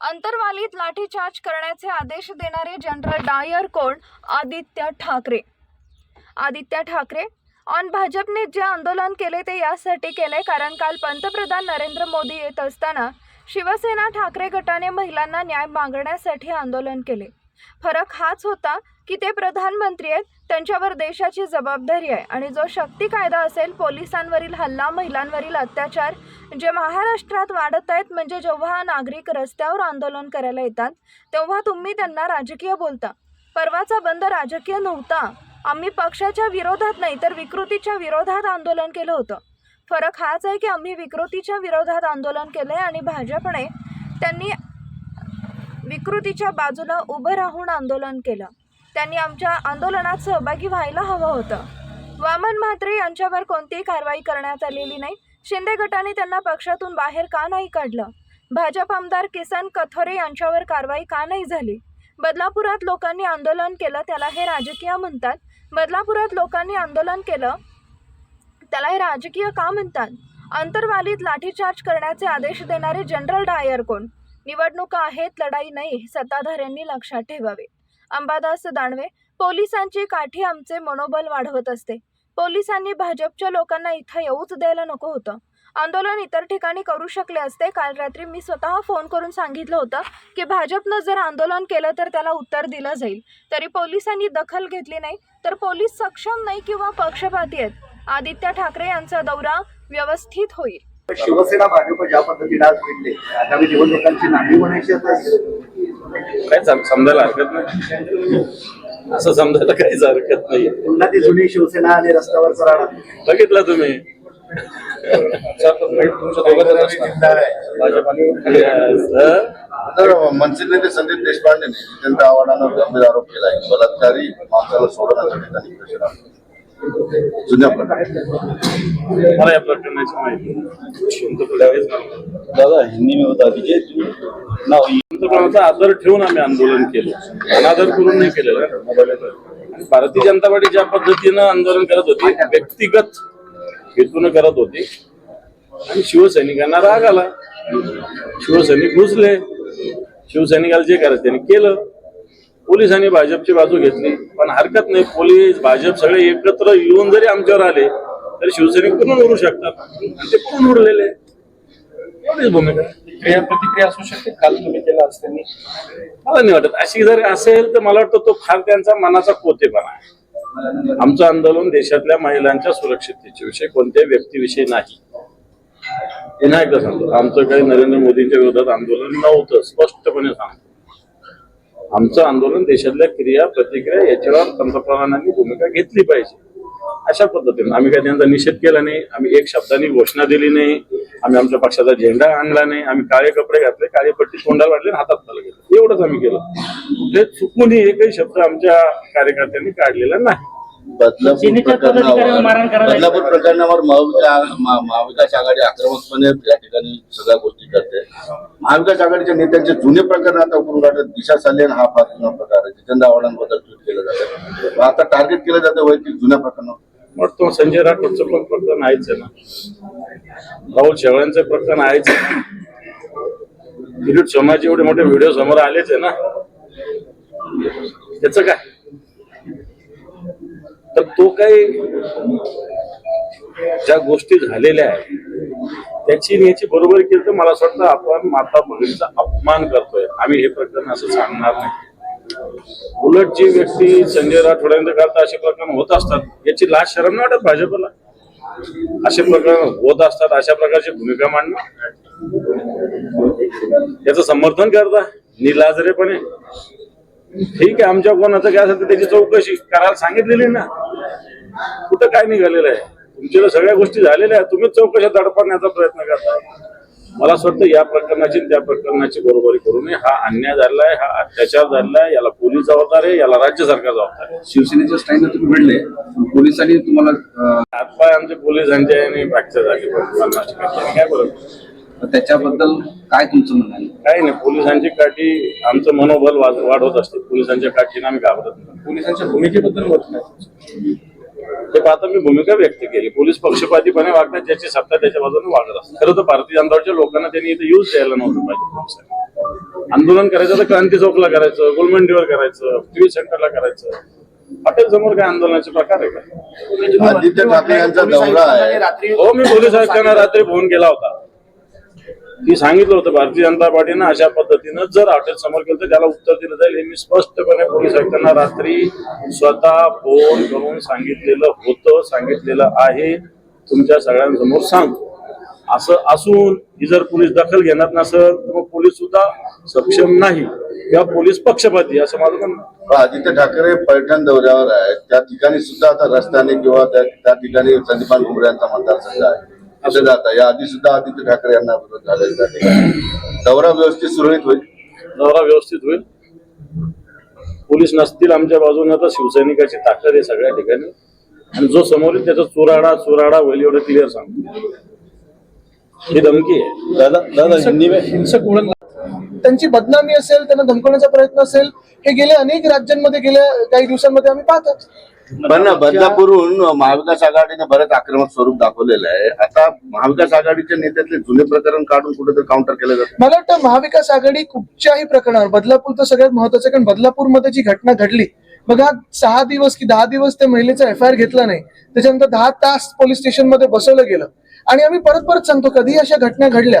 अंतर्वालीत लाठीचार्ज करण्याचे आदेश देणारे जनरल डायर कोण? आदित्य ठाकरे. आदित्य ठाकरे. ऑन भाजपने जे आंदोलन केले ते यासाठी केले कारण काल पंतप्रधान नरेंद्र मोदी येत असताना शिवसेना ठाकरे गटाने महिलांना न्याय मागण्यासाठी आंदोलन केले. फरक हाच होता की ते प्रधानमंत्री आहेत त्यांच्यावर देशाची जबाबदारी आहे. आणि जो शक्ती कायदा असेल पोलिसांवरील हल्ला महिलांवरील अत्याचार जे महाराष्ट्रात वाढत आहेत म्हणजे जेव्हा नागरिक रस्त्यावर आंदोलन करायला येतात तेव्हा तुम्ही त्यांना राजकीय बोलता. परवाचा बंद राजकीय नव्हता. आम्ही पक्षाच्या विरोधात नाही तर विकृतीच्या विरोधात आंदोलन केलं होतं. फरक हाच आहे की आम्ही विकृतीच्या विरोधात आंदोलन केलं आहे आणि भाजपने त्यांनी विकृतीच्या बाजूला उभं राहून आंदोलन केलं. त्यांनी आमच्या आंदोलनात सहभागी व्हायला हवं होतं. वामन म्हात्रे यांच्यावर कोणतीही कारवाई करण्यात आलेली नाही. शिंदे गटाने त्यांना पक्षातून बाहेर का नाही काढलं? भाजप आमदार किसन कथोरे यांच्यावर कारवाई का नाही झाली? बदलापुरात लोकांनी आंदोलन केलं त्याला हे राजकीय म्हणतात. बदलापुरात लोकांनी आंदोलन केलं त्याला हे राजकीय का म्हणतात? अंतरवालीत लाठीचार्ज करण्याचे आदेश देणारे जनरल डायर कोण? निवडणुका आहेत लढाई नाही सत्ताधाऱ्यांनी लक्षात ठेवावे. अंबादास दानवे पोलिसांची काठी आमचे मनोबल वाढवत असते. पोलिसांनी भाजपच्या लोकांना इथं येऊच द्यायला नको होतं. आंदोलन इतर ठिकाणी करू शकले असते. काल रात्री मी स्वतः फोन करून सांगितलं होतं की भाजपनं जर आंदोलन केलं तर त्याला उत्तर दिलं जाईल. तरी पोलिसांनी दखल घेतली नाही तर पोलीस सक्षम नाही किंवा पक्षपाती आहेत. आदित्य ठाकरे यांचा दौरा व्यवस्थित होईल. शिवसेना भाजप ज्या पद्धतीने आज भिडले आगामी निवडणुकांची नाणी म्हणायची आता. काय सम- समजायला हरकत नाही. असं समजायला काहीच हरकत नाही. पुन्हा ती जुनी शिवसेना आणि रस्त्यावर राहणार बघितलं तुम्ही? तर मनसे नेते संदीप देशपांडेने जितेंद्र आव्हाडांवर गंभीर आरोप केला आहे बलात्कारी माणसाला सोडवण्यासाठी. जुन्या प्रकारे. मला या प्रकरणाची माहिती दादा हिंदी में बता दीजिए ना पंतप्रधानाचा आदर ठेवून आम्ही आंदोलन केलं. अनादर करून नाही केलेलं. आणि भारतीय जनता पार्टी ज्या पद्धतीनं आंदोलन करत होती व्यक्तिगत हेतून करत होती आणि शिवसैनिकांना राग आला. शिवसैनिक घुसले शिवसैनिकाला जे करायचं त्यांनी केलं. पोलिसांनी भाजपची बाजू घेतली. पण हरकत नाही पोलीस भाजप सगळे एकत्र येऊन जरी आमच्यावर आले तरी शिवसैनिक पूर्ण उडू शकतात? आणि ते पूर्ण उडलेले? एवढीच भूमिका. प्रतिक्रिया असू शकते काल तुम्ही केला असताना मला नाही वाटत. अशी जर असेल तर मला वाटतं तो फार त्यांचा मनाचा कोतेपणा आहे. आमचं आंदोलन देशातल्या महिलांच्या सुरक्षिततेच्या विषयी कोणत्याही व्यक्तीविषयी नाही. पुन्हा एकदा सांगतो? आमचं काही नरेंद्र मोदींच्या विरोधात आंदोलन नव्हतं स्पष्टपणे सांगतो. आमचं आंदोलन देशातल्या क्रिया प्रतिक्रिया याच्यावर पंतप्रधानांनी भूमिका घेतली पाहिजे. अशा पद्धतीने आम्ही काही त्यांचा निषेध केला नाही आम्ही एक शब्दाने घोषणा दिली नाही आम्ही आमच्या पक्षाचा झेंडा आणला नाही आम्ही काळे कपडे घातले काळी पट्टी तोंडाला वाटले आणि हातात चालू गेलं एवढंच आम्ही केलं. कुठे चुकूनही एकही शब्द आमच्या कार्यकर्त्यांनी काढलेला नाही. बदलापूर प्रकरणावर करायला बदलापूर प्रकरणावर महाविकास महा- महाविकास आघाडी आक्रमकपणे या ठिकाणी सगळ्या गोष्टी करते. महाविकास आघाडीच्या नेत्यांचे जुने प्रकरण आता उघडून काढतात दिशा सालेन हा फार जुना प्रकार आहे. जितेंद्र आव्हाडांबद्दल ट्विट केलं जातं आता टार्गेट केलं जातं वैयक्तिक जुन्या प्रकरणावर. वाटतं संजय राठोडचं पण प्रकरण आहेच आहे ना? राहुल शेवाळ्यांचं प्रकरण आहेच किरीट सोमाचे एवढे मोठे व्हिडिओ समोर आलेच आहे ना? त्याच काय? तर तो काही ज्या गोष्टी झालेल्या आहेत त्याची याची बरोबरी केली तर मला असं वाटतं आपण माता भगिनीचा अपमान करतोय. आम्ही हे प्रकरण असं सांगणार नाही. उलट जी व्यक्ती संजय राठोडांचं करता असे प्रकरण होत असतात याची लाज शरम नाही वाटत भाजपला? असे प्रकरण होत असतात अशा प्रकारची भूमिका मांडणं? याचं समर्थन करता? निलाजरेपणे? ठीक आहे आमच्या कोणाचं काय असेल तर त्याची चौकशी करायला सांगितलेली ना. कुठं काय निघालेलं आहे? तुमच्या सगळ्या गोष्टी झालेल्या आहेत. तुम्हीच चौकशा दडपण्याचा प्रयत्न करताय. मला असं वाटतं या प्रकरणाची त्या प्रकरणाची बरोबरी करू नये. हा अन्याय झालेला आहे हा अत्याचार झालेला आहे. याला पोलीस जबाबदार आहे याला राज्य सरकार जबाबदार आहे. शिवसेनेच्या स्टँडला तुम्ही भिडले पोलिसांनी तुम्हाला हातपाय आमचे पोलिसांचे आणि फ्रॅक्चर झाले काय बरोबर त्याच्याबद्दल काय तुमचं म्हणणं आहे? काही नाही पोलिसांची काठी आमचं मनोबल वाढ- वाढवत असते. पोलिसांच्या काठीने आम्ही घाबरत नाही. पोलिसांच्या भूमिकेबद्दल मत नाही. ते पाहता मी भूमिका व्यक्त केली. पोलीस पक्षपातीपणे वागतात ज्याची सत्ता त्याच्या बाजूने वागत असतात. खरं तर भारतीय जनता पार्टीच्या लोकांना त्यांनी इथे यूज द्यायला नव्हतं पाहिजे पोलिसांनी. आंदोलन करायचं तर क्रांती चौकला करायचं गोलमंडीवर करायचं टीव्ही सेंटरला करायचं. हॉटेल समोर काय आंदोलनाचे प्रकार आहे का? आदित्य ठाकरे यांचा दौरा आहे. रात्री हो मी पोलीस आयुक्तांना रात्री फोन केला होता. ती सांगितलं होतं भारतीय जनता पार्टीनं अशा पद्धतीनं जर हॉटेल समोर केलं तर त्याला उत्तर दिलं जाईल. हे मी स्पष्टपणे पोलीस आयुक्तांना रात्री स्वतः फोन करून सांगितलेलं होतं सांगितलेलं आहे. तुमच्या सगळ्यांसमोर सांगतो असं असून ही जर पोलीस दखल घेणार नसेल तर मग पोलीस सुद्धा सक्षम नाही. किंवा पोलीस पक्षपाती असं माझं म्हणणं आदित्य ठाकरे पैठण दौऱ्यावर आहेत. त्या ठिकाणी सुद्धा आता रस्त्याने किंवा त्या ठिकाणी संदीपान घुमऱ्यांचा मतदारसंघ आहे. असं जाता. या आधी सुद्धा आदित्य ठाकरे यांना विरोध झाला त्या ठिकाणी दौरा व्यवस्थित सुरळीत होईल? दौरा व्यवस्थित होईल. पोलीस नसतील आमच्या बाजूने तर शिवसैनिकाची ताकद आहे सगळ्या ठिकाणी. आणि जो समोर येईल त्याचा चुराडा चुराडा होईल एवढं क्लिअर सांगतो. ही धमकी आहे. दादा दादा हिंदी में हिंसक त्यांची बदनामी असेल त्यांना धमकवण्याचा प्रयत्न असेल हे गेल्या अनेक राज्यांमध्ये गेल्या काही दिवसांमध्ये आम्ही पाहतात पण बदलापूरहून महाविकास आघाडीने बरंच आक्रमक स्वरूप दाखवलेलं आहे. आता महाविकास आघाडीच्या नेत्यातले जुने प्रकरण काढून कुठेतरी काउंटर केलं जातं. मला वाटतं महाविकास आघाडी कुठच्याही प्रकरणावर बदलापूर तर सगळ्यात महत्वाचं कारण बदलापूरमध्ये जी घटना घडली बघा सहा दिवस की दहा दिवस त्या महिलेचा एफ आय आर घेतला नाही. त्याच्यानंतर दहा तास पोलीस स्टेशनमध्ये बसवलं गेलं. आणि आम्ही परत परत सांगतो कधी अशा घटना घडल्या?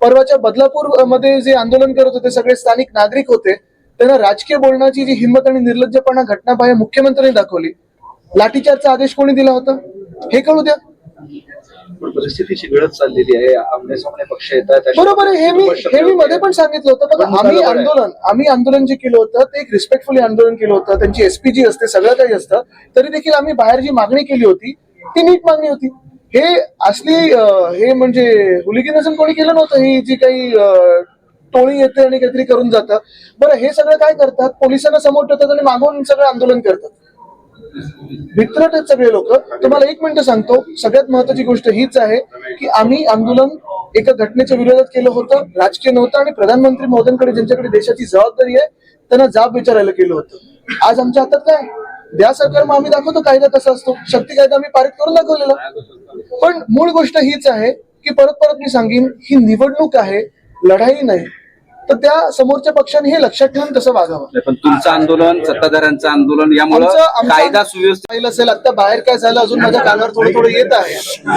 परवाच्या बदलापूरमध्ये जे आंदोलन करत होते सगळे स्थानिक नागरिक होते त्यांना राजकीय बोलण्याची जी हिंमत आणि निर्लज्जपणा घटनाबाह्य मुख्यमंत्र्यांनी दाखवली. लाठीचार्जचा आदेश कोणी दिला होता? हे कळू द्या. परिस्थिती शिगळत चाललेली आहे. आमने सामने पक्ष येतात अशा बरोबर आहे. हे मी हे मी मध्ये पण सांगितलं होतं. बघा आम्ही. आंदोलन आम्ही आंदोलन जे केलं होतं ते एक रिस्पेक्टफुली आंदोलन केलं होतं. त्यांची एसपी जी असते सगळं काही असतं. तरी देखील आम्ही बाहेर जी मागणी केली होती ती नीट मागणी होती. हे असली हे म्हणजे हुलिगिनिझम कोणी केलं नव्हतं? ही जी काही टोळी येते आणि काहीतरी करून जातं. बरं हे सगळं काय करतात? पोलिसांना समोर ठेवतात आणि मागून सगळं आंदोलन करतात. भित्रट आहेत सगळे लोक. तुम्हाला एक मिनिट सांगतो. सगळ्यात महत्वाची गोष्ट हीच आहे की आम्ही आंदोलन एका घटनेच्या विरोधात केलं होतं राजकीय नव्हतं आणि प्रधानमंत्री मोदींकडे ज्यांच्याकडे देशाची जबाबदारी आहे त्यांना जाब विचारायला केलं होतं. आज आमच्या हातात काय? द्या सरकार मग आम्ही दाखवतो कायदा कसा असतो. शक्ती कायदा आम्ही पारित करून दाखवलेला. पण मूळ गोष्ट हीच आहे की परत परत मी सांगेन ही निवडणूक आहे लढाई नाही. तर त्या समोरच्या पक्षाने हे लक्षात ठेवून तसं वागावं. पण तुमचं आंदोलन सत्ताधाऱ्यांचं आंदोलन यामुळं कायदा सुव्यवस्थित पाहिलं असेल आता बाहेर काय झालं अजून माझ्या कानावर थोडं थोडं येत आहे.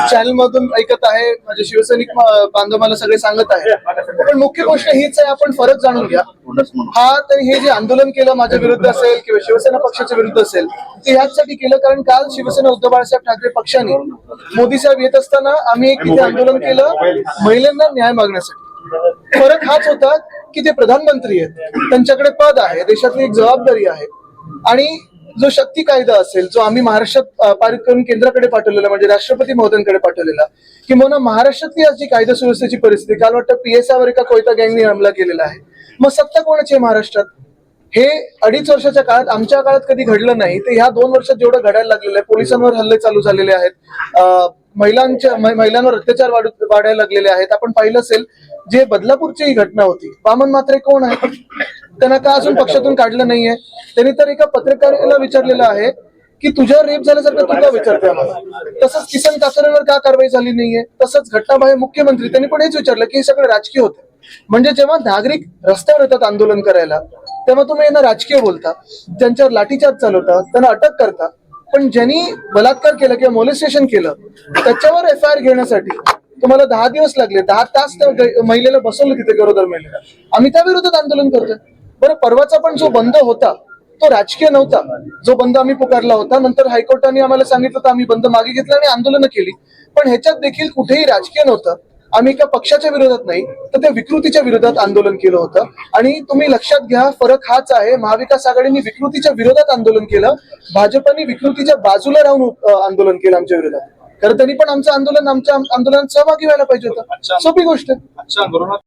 चॅनल मधून ऐकत आहे माझे शिवसैनिक म- बांधव मला सगळे सांगत आहे. पण मुख्य गोष्ट हीच आहे आपण फरक जाणून घ्या. हा तर हे जे आंदोलन केलं माझ्या विरुद्ध असेल किंवा शिवसेना पक्षाच्या विरुद्ध असेल ते ह्याचसाठी केलं कारण काल शिवसेना उद्धव बाळासाहेब ठाकरे पक्षाने मोदी साहेब येत असताना आम्ही एक आंदोलन केलं महिलांना न्याय मागण्यासाठी. फरक हाच होता की ते प्रधानमंत्री आहेत त्यांच्याकडे पद आहे देशातली एक जबाबदारी आहे. आणि जो शक्ती कायदा असेल जो आम्ही महाराष्ट्रात पारित करून केंद्राकडे पाठवलेला म्हणजे राष्ट्रपती महोदयांकडे पाठवलेला किंवा महाराष्ट्रातली आज जी कायदा सुव्यवस्थेची परिस्थिती काल वाटतं पीएसआयवर एका कोयता गँगने हमला केलेला आहे. मग सत्ता कोणाची आहे महाराष्ट्रात? हे अडीच वर्षाच्या काळात आमच्या काळात कधी घडलं नाही. ते ह्या दोन वर्षात जेवढं घडायला लागलेलं आहे पोलिसांवर हल्ले चालू झालेले आहेत महिलांच्या महिलांवर अत्याचार वाढायला लागलेले आहेत. आपण पाहिलं असेल जे बदलापूरची ही घटना होती वामन मात्रे कोण आहे? त्यांना का अजून पक्षातून काढलं नाहीये? त्यांनी तर एका पत्रकाराला विचारलेलं आहे की तुझ्या रेप झाल्यासारखं तू का विचारते आम्हाला? तसंच किसन कासरेवर का कारवाई झाली नाहीये? तसंच घटनाबाह्य मुख्यमंत्री त्यांनी पण हेच विचारलं की हे सगळं राजकीय होतं. म्हणजे जेव्हा नागरिक रस्त्यावर येतात आंदोलन करायला तेव्हा तुम्ही यांना राजकीय बोलता त्यांच्यावर लाठीचार्ज चालवता त्यांना अटक करता. पण ज्यांनी बलात्कार केला किंवा मोलेस्टेशन केलं त्याच्यावर एफ आय आर घेण्यासाठी तुम्हाला दहा दिवस लागले दहा तास त्या महिलेला बसवलं तिथे गरोदर महिलेला. आम्ही त्या विरोधात आंदोलन करतोय. बरं परवाचा पण जो बंद होता तो राजकीय नव्हता. जो बंद आम्ही पुकारला होता नंतर हायकोर्टाने आम्हाला सांगितलं तर आम्ही बंद मागे घेतला आणि आंदोलनं केली. पण ह्याच्यात देखील कुठेही राजकीय नव्हतं. आम्ही एका पक्षाच्या विरोधात नाही तर त्या विकृतीच्या विरोधात आंदोलन केलं होतं. आणि तुम्ही लक्षात घ्या फरक हाच आहे महाविकास आघाडीने विकृतीच्या विरोधात आंदोलन केलं भाजपाने विकृतीच्या बाजूला राहून आंदोलन केलं आमच्या विरोधात. खरं त्यांनी पण आमचं आंदोलन आमच्या आंदोलनात सहभागी व्हायला पाहिजे होतं. सोपी गोष्ट. आहे.